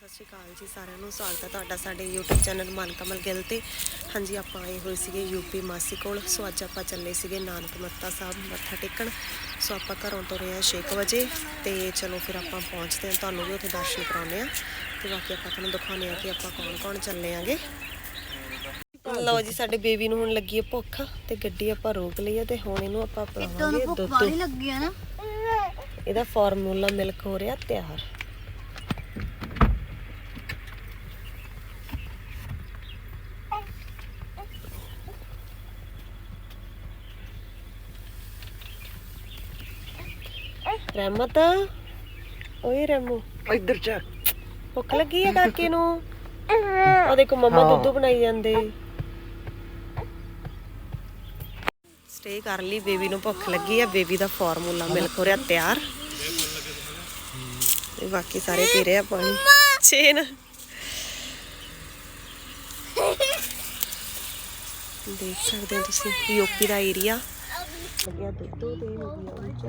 ਸਤਿ ਸ਼੍ਰੀ ਅਕਾਲ ਜੀ ਸਾਰਿਆਂ ਨੂੰ। ਸਵਾਗਤ ਹੈ ਤੁਹਾਡਾ ਸਾਡੇ YouTube ਚੈਨਲ ਮਨ ਕਮਲ ਗਿੱਲ ਤੇ। ਹਾਂਜੀ ਆਪਾਂ ਆਏ ਹੋਏ ਸੀਗੇ ਯੂਪੀ ਮਾਸੀ ਕੋਲ। ਸੋ ਅੱਜ ਆਪਾਂ ਚੱਲੇ ਸੀਗੇ ਨਾਨਕ ਮੱਤਾ ਸਾਹਿਬ ਮੱਥਾ ਟੇਕਣ। ਸੋ ਆਪਾਂ ਘਰੋਂ ਤੁਰੇ ਆ 6 ਵਜੇ ਤੇ ਚਲੋ ਫਿਰ ਆਪਾਂ ਪਹੁੰਚਦੇ ਹਾਂ। ਤੁਹਾਨੂੰ ਵੀ ਉੱਥੇ ਦਰਸ਼ਨ ਕਰਾਉਂਦੇ ਆ ਤੇ ਬਾਕੀ ਆਪਾਂ ਤੁਹਾਨੂੰ ਦਿਖਾਉਂਦੇ ਆ ਕਿ ਆਪਾਂ ਕੌਣ ਕੌਣ ਚੱਲੇ ਆਂਗੇ। ਲਓ ਜੀ ਸਾਡੇ ਬੇਬੀ ਨੂੰ ਹੁਣ ਲੱਗੀ ਹੈ ਭੁੱਖ ਤੇ ਗੱਡੀ ਆਪਾਂ ਰੋਕ ਲਈ ਹੈ ਤੇ ਹੁਣ ਇਹਨੂੰ ਆਪਾਂ ਪਿਲਾਵਾਂਗੇ ਦੁੱਧ। ਇਹਦਾ ਫਾਰਮੂਲਾ ਮਿਲਕ ਹੋ ਰਿਹਾ ਤਿਆਰ। ਰਹਿਮਤ। ਓਏ ਰਹਿਮੂ ਇੱਧਰ ਚਾ ਭੁੱਖ ਲੱਗੀ ਹੈ ਕਾਕੇ ਨੂੰ? ਉਹ ਦੇਖੋ ਮੰਮਾ ਦੁੱਧ ਬਣਾਈ ਜਾਂਦੇ। ਸਟੇ ਕਰ ਲਈ ਬੇਬੀ ਨੂੰ ਭੁੱਖ ਲੱਗੀ ਹੈ ਬੇਬੀ ਦਾ ਫਾਰਮੂਲਾ ਮਿਲਕ ਹੋ ਰਿਹਾ ਤਿਆਰ। ਤੇ ਬਾਕੀ ਸਾਰੇ ਪੀ ਰਹੇ ਆ ਪਾਣੀ। ਚੇਨ ਦੇਖ ਸਕਦੇ ਹੋ ਤੁਸੀਂ ਯੂਪੀ ਦਾ ਏਰੀਆ ਲੱਗਿਆ ਦੁੱਧ ਤੇ ਹੋ ਗਿਆ ਉੱਚ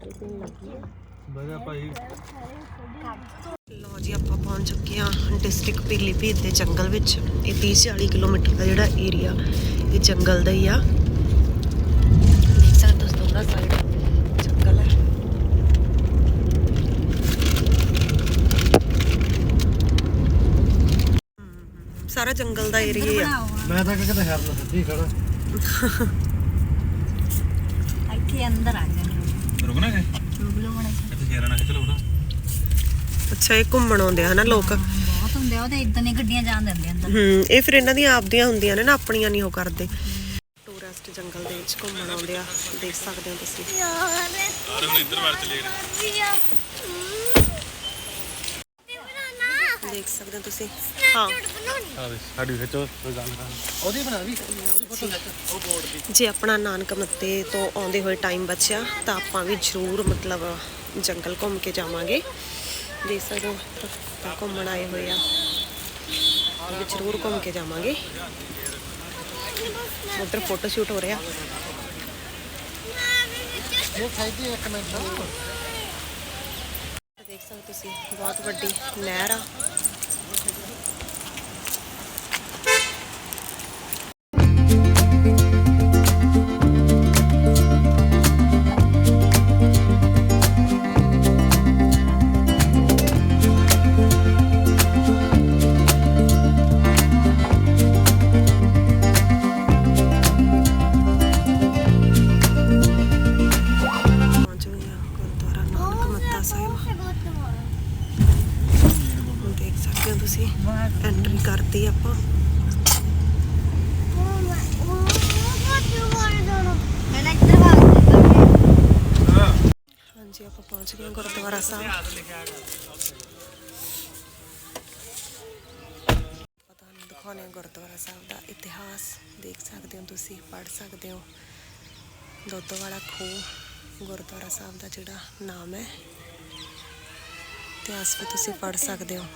ਬਾਟਲ ਪੀਣ ਲੱਗੀ ਹੈ ਬਗਾ ਭਾਈ। ਲੋ ਜੀ ਆਪਾਂ ਪਹੁੰਚ ਚੁੱਕੇ ਹਾਂ ਡਿਸਟ੍ਰਿਕਟ ਪੀਲੀਭੀਤ ਦੇ ਜੰਗਲ ਵਿੱਚ। ਇਹ 30 40 ਕਿਲੋਮੀਟਰ ਦਾ ਜਿਹੜਾ ਏਰੀਆ ਇਹ ਜੰਗਲ ਦਾ ਹੀ ਆ। ਦੇਖ ਸਕਦੇ ਦੋਨਾਂ ਸਾਈਡ ਜੰਗਲ ਹੈ ਸਾਰਾ ਜੰਗਲ ਦਾ ਏਰੀਆ ਆ। ਮੈਂ ਤਾਂ ਕਿਤੇ ਹੈਰ ਨਾ ਸੱਜੀ ਖੜਾ। ਇੱਥੇ ਅੰਦਰ ਆ ਜਾ। ਰੁਕਣਾ ਹੈ ਰੁਗਲੋ ਬਣਾ ਇੱਥੇ ਸ਼ੇਰਾਂ ਨਾਲ ਖਿੱਚ ਲਓ ਨਾ ਅੱਛਾ ਇਹ ਘੁੰਮਣ ਆਉਂਦੇ ਆ ਹਨਾ ਲੋਕ। ਬਹੁਤ ਹੁੰਦੇ ਆ ਉਹਦੇ ਇਦਾਂ ਦੀਆਂ ਗੱਡੀਆਂ ਜਾਣ ਦਿੰਦੇ ਅੰਦਰ। ਹੂੰ ਇਹ ਫਿਰ ਇਹਨਾਂ ਦੀਆਂ ਆਪਦੀਆਂ ਹੁੰਦੀਆਂ ਨੇ ਨਾ ਆਪਣੀਆਂ ਨਹੀਂ ਉਹ ਕਰਦੇ। ਟੂਰਿਸਟ ਜੰਗਲ ਦੇ ਵਿੱਚ ਘੁੰਮਣ ਆਉਂਦੇ ਆ ਦੇਖ ਸਕਦੇ ਹੋ ਤੁਸੀਂ। ਸਾਰੇ ਹੁਣ ਇੱਧਰ ਵੱਲ ਚਲੇ ਗਏ ਦੇਖ ਸਕਦੇ ਹੋ ਤੁਸੀਂ। ਹਾਂ। ਆ ਦੇ ਸਾਡੀ ਖਿੱਚੋ ਕੋਈ ਗੱਲ ਨਾ। ਉਹਦੀ ਬਣਾ ਵੀ। ਉਹਦੀ ਫੋਟੋ ਖਿੱਚ ਉਹ ਬੋਰਡ ਦੀ ਜੇ ਆਪਣਾ ਨਾਨਕ ਮੱਤੇ ਤੋਂ ਆਉਂਦੇ ਹੋਏ ਟਾਈਮ ਬਚਿਆ ਤਾਂ ਆਪਾਂ ਵੀ ਜ਼ਰੂਰ ਮਤਲਬ ਜੰਗਲ ਘੁੰਮ ਕੇ ਜਾਵਾਂਗੇ। ਦੇਖ ਸਕਦੇ ਹੋ ਤਾਂ ਘੁੰਮਣ ਆਏ ਹੋਏ ਆ। ਵੀ ਜ਼ਰੂਰ ਘੁੰਮ ਕੇ ਜਾਵਾਂਗੇ। ਉਧਰ ਫੋਟੋ ਸ਼ੂਟ ਹੋ ਰਿਹਾ। ਇਹ ਖਾਈਦੀ ਇੱਕ ਮਿੰਟ। ਦੇਖ ਸਕਦੇ ਤੁਸੀਂ ਬਹੁਤ ਵੱਡੀ ਨਹਿਰ ਆ। ਹਾਂਜੀ ਆਪਾਂ ਪਹੁੰਚ ਗਏ ਗੁਰਦੁਆਰਾ ਸਾਹਿਬ। ਪਤਾ ਨਹੀਂ ਦਿਖਾਉਣੇ ਗੁਰਦੁਆਰਾ ਸਾਹਿਬ ਦਾ ਇਤਿਹਾਸ। ਦੇਖ ਸਕਦੇ ਹੋ ਤੁਸੀਂ, ਪੜ੍ਹ ਸਕਦੇ ਹੋ। ਦੁੱਧ ਵਾਲਾ ਖੂਹ, ਗੁਰਦੁਆਰਾ ਸਾਹਿਬ ਦਾ ਜਿਹੜਾ ਨਾਮ ਹੈ, ਇਤਿਹਾਸ ਵੀ ਤੁਸੀਂ ਪੜ੍ਹ ਸਕਦੇ ਹੋ।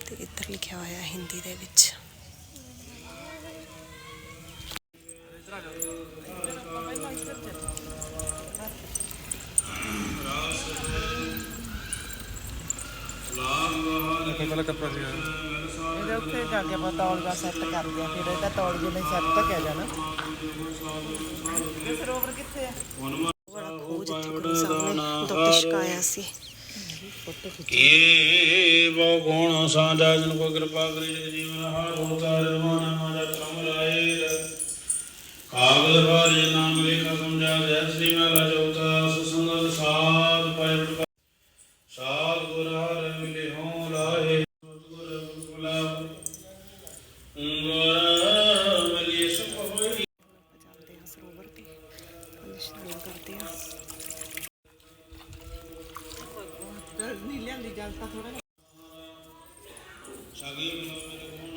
ਤੇ ਇੱਧਰ ਲਿਖਿਆ ਹੋਇਆ ਹਿੰਦੀ ਦੇ ਵਿੱਚ। ਦੇਖੋ ਪਹਿਲਾਂ ਕੱਪੜਾ ਸੀ ਇਹਦੇ ਉੱਤੇ ਜਾ ਕੇ ਆਪਾਂ ਤੌਲੀਆ ਸੈੱਟ ਕਰਦੇ ਆ ਫਿਰ ਇਹਦਾ ਤੌਲੀਏ ਨੇ ਸੈੱਟ ਧੱਕਿਆ ਜਾਣਾ। ਇਹ ਸਰੋਵਰ ਕਿੱਥੇ ਆ? ਬੜਾ ਖੂਹ ਜਿੱਥੇ ਗੁਰੂ ਸਾਹਿਬ ਨੇ ਦੁੱਧ ਛਕਾਇਆ ਸੀ। ਏ ਬਹੁ ਗੁਣ ਸਾਂਝਾ ਜਨ ਕੋ ਕਿਰਪਾ ਕਰੀ ਜਗ ਜੀਵਨ ਹਾਰ ਹੋਤਾ ਰਵਾਨਾ ਮਾਦਾ ਕਮ ਲਾਏ। ਕਾਗਲ ਭਾਜ ਨਾਮ ਲੇਖਾ ਸਮਝਾ ਜੈ ਸ੍ਰੀ ਮਹਿਲਾ ਚੌਥਾ Shaguirlo,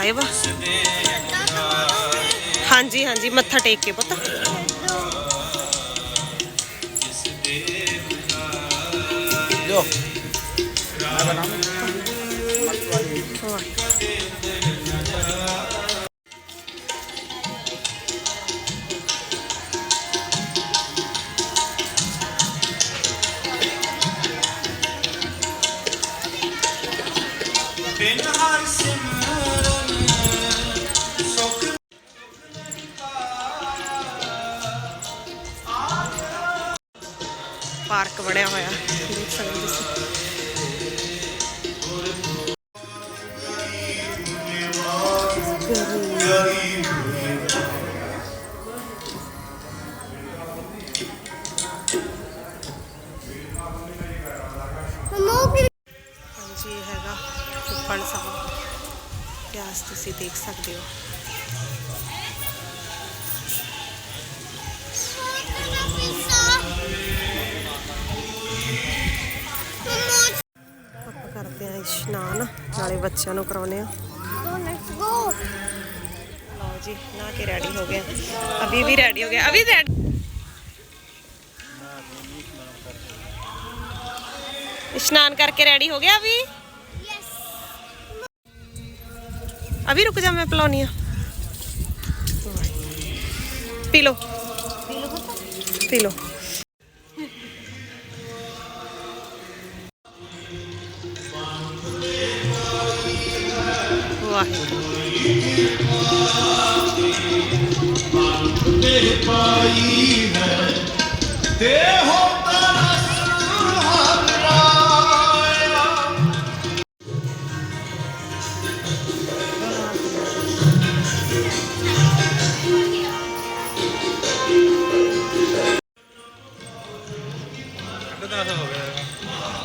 ਸਾਹਿਬ ਹਾਂਜੀ ਹਾਂਜੀ ਮੱਥਾ ਟੇਕ ਕੇ ਪੁੱਤ ਜੋ ਹੋਰ। ਪਾਰਕ ਬਣਿਆ ਹੋਇਆ ਦੇਖ ਕਰਦੇ ਹਾਂ ਇਸ਼ਨਾਨ ਨਾਲੇ ਬੱਚਿਆਂ ਨੂੰ ਕਰਾਉਨੇ ਆ। ਲਓ ਜੀ ਨਾ ਕੇ ਰੈਡੀ ਹੋ ਗਿਆ ਅਭੀ ਵੀ ਰੈਡੀ ਹੋ ਗਿਆ ਅਭੀ ਰੈਡੀ ਇਸ਼ਨਾਨ ਕਰਕੇ ਰੈਡੀ ਹੋ ਗਿਆ ਅਭੀ? ਅਭੀ ਰੁਕ ਜਾ ਮੈਂ ਪਲਾਉਣੀ ਆ। ਪੀ ਲੋ ਪੀ ਲੋ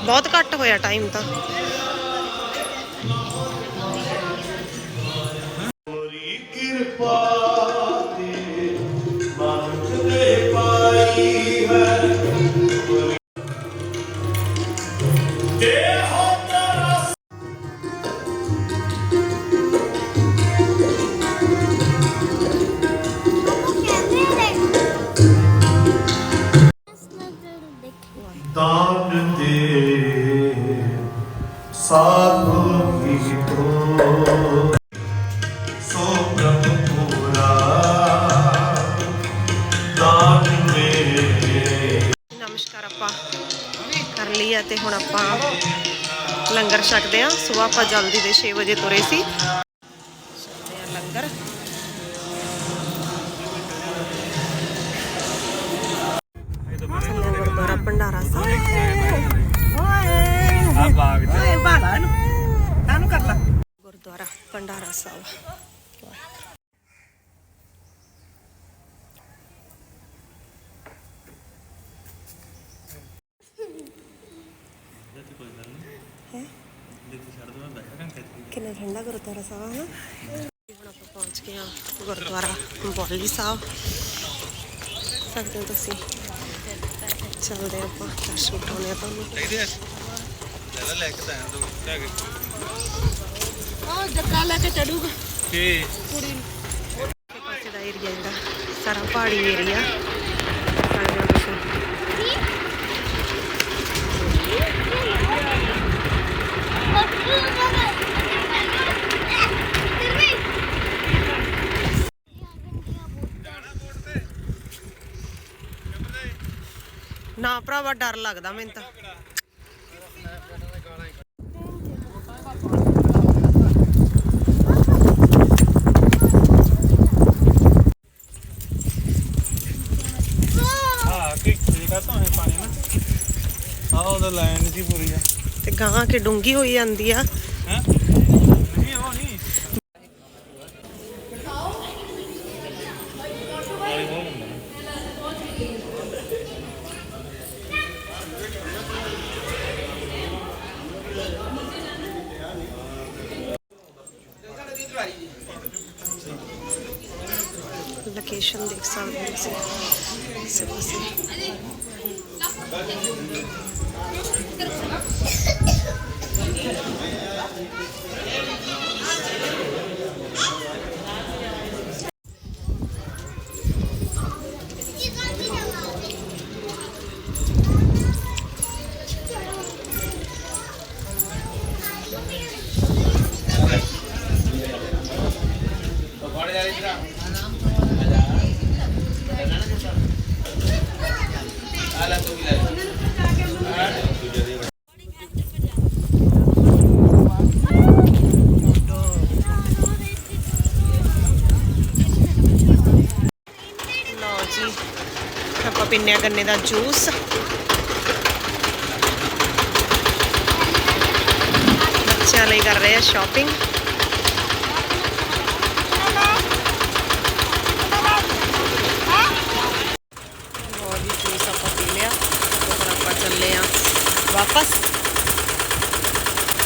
ਬਹੁਤ ਘੱਟ ਹੋਇਆ ਟਾਈਮ ਤਾਂ। ਆ ਤੇ ਹੁਣ ਆਪਾਂ ਲੰਗਰ ਛਕਦੇ ਆ। ਸਵੇਰ ਆਪਾਂ ਜਲਦੀ ਦੇ 6 ਵਜੇ ਤੁਰੇ ਸੀ। ਛਕਦੇ ਆ ਲੰਗਰ। ਗੁਰਦੁਆਰਾ ਭੰਡਾਰਾ ਸਾਹਿਬ। ਆ ਬਾਗ ਚ। ਓਏ ਬਾਲਾ ਨੂੰ ਕਾਨੂੰ ਕਰ ਲਾ। ਗੁਰਦੁਆਰਾ ਭੰਡਾਰਾ ਸਾਹਿਬ। ਗੁਰਦੁਆਰਾ ਸਾਹਿਬ ਨਾ ਹੁਣ ਆਪਾਂ ਪਹੁੰਚ ਗਏ ਹਾਂ ਗੁਰਦੁਆਰਾ ਬੋਲੀ ਸਾਹਿਬ। ਸਕਦੇ ਹੋ ਤੁਸੀਂ ਚੱਲਦੇ ਆਪਾਂ ਦਰਸ਼ਨ ਕਰਾਉਣੇ ਆ ਤੁਹਾਨੂੰ। ਚਾਹੀਦੇ ਆ? ਲੈ ਕੇ ਤਾਂ ਦੋ ਲੈ ਕੇ। ਉਹ ਜੱਕਾ ਲੈ ਕੇ ਚੜੂਗਾ। ਕੀ? ਇਹ ਪਾਸੇ ਦਾ ਏਰੀਆ ਜਿਹੜਾ ਸਾਰਾ ਪਹਾੜੀ ਏਰੀਆ ਭਰਾਵਾ ਡਰ ਲੱਗਦਾ ਮੈਨੂੰ ਤਾਂ। ਹਾਂ ਕੀ ਕੀ ਕਰਤਾ ਹੈ ਪਾਣੀ ਨਾ? ਆਹ ਉਹਦਾ ਲਾਈਨ ਜੀ ਪੂਰੀ ਆ। ਤੇ ਗਾਂ ਕੇ ਡੂੰਗੀ ਹੋਈ ਜਾਂਦੀ ਆ ਹੈ ਨਹੀਂ ਉਹ ਨਹੀਂ ਪਾਣੀ ਬਹੁਤ ਹੁੰਦਾ ਨਾ। ਲੋਕੇਸ਼ਨ ਦੇਖ ਸਕਦੇ ਹੋ ਤੁਸੀਂ। ਇਸੇ ਪਾਸੇ ਲਓ ਜੀ ਆਪਾਂ ਪੀਨੇ ਆ ਗੰਨੇ ਦਾ ਜੂਸ। ਬੱਚਿਆਂ ਲਈ ਕਰ ਰਹੇ ਆ ਸ਼ਾਪਿੰਗ ਜੂਸ ਆਪਾਂ ਪੀ ਲਿਆ, ਤੇ ਆਪਾਂ ਚੱਲੇ ਆ ਵਾਪਸ।